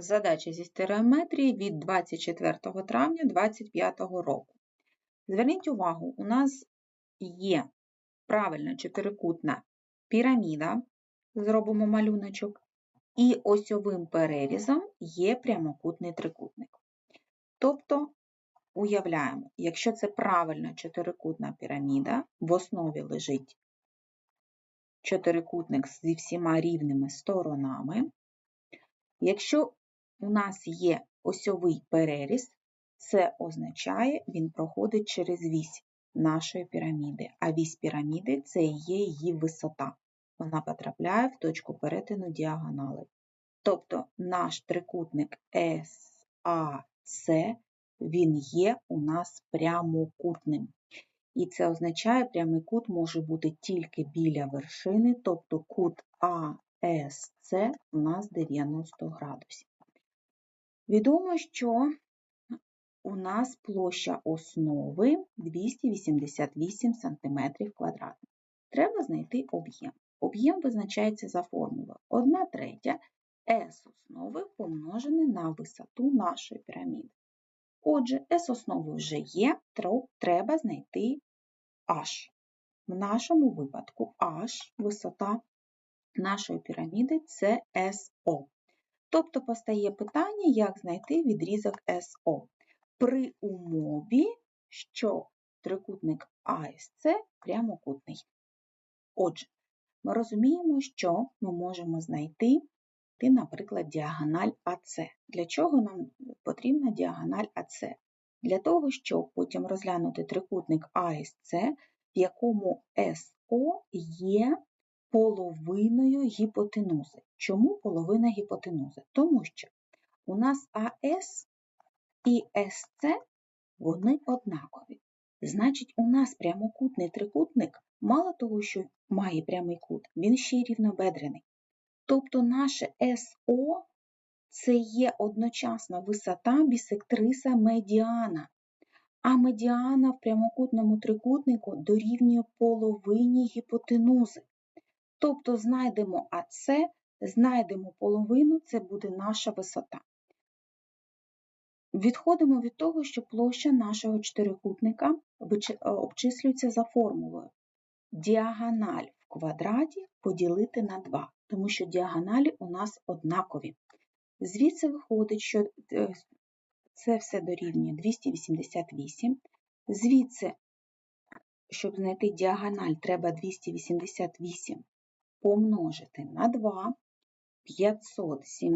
задача зі стереометрії від 24 травня 2025 року. Зверніть увагу, у нас є правильна чотирикутна піраміда, зробимо малюночок, і осьовим перерізом є прямокутний трикутник. Тобто, уявляємо, якщо це правильна чотирикутна піраміда, в основі лежить чотирикутник зі всіма рівними сторонами. Якщо у нас є осьовий переріз, це означає, він проходить через вісь нашої піраміди, а вісь піраміди це є її висота. Вона потрапляє в точку перетину діагонали. Тобто наш трикутник SAC, він є у нас прямокутним. І це означає, прямий кут може бути тільки біля вершини, тобто кут АСЦ у нас 90 градусів. Відомо, що у нас площа основи 288 см квадратних. Треба знайти об'єм. Об'єм визначається за формулою 1 третя S основи помножене на висоту нашої піраміди. Отже, S основи вже є, треба знайти H. В нашому випадку H висота нашої піраміди це SO. Тобто постає питання, як знайти відрізок SO. При умові, що трикутник АСЦ прямокутний. Отже, ми розуміємо, що ми можемо знайти, наприклад, діагональ АС. Для чого нам потрібна діагональ АС? Для того, щоб потім розглянути трикутник АСЦ, в якому СО є половиною гіпотенузи. Чому половина гіпотенузи? Тому що у нас АС і СЦ вони однакові. Значить, у нас прямокутний трикутник, мало того, що має прямий кут, він ще й рівнобедрений. Тобто наше СО це є одночасна висота бісектриса медіана, а медіана в прямокутному трикутнику дорівнює половині гіпотенузи. Тобто знайдемо АС, знайдемо половину, це буде наша висота. Відходимо від того, що площа нашого чотирикутника обчислюється за формулою. Діагональ в квадраті поділити на 2, тому що діагоналі у нас однакові. Звідси виходить, що е, це все дорівнює 288. Звідси, щоб знайти діагональ, треба 288 помножити на 2, 570.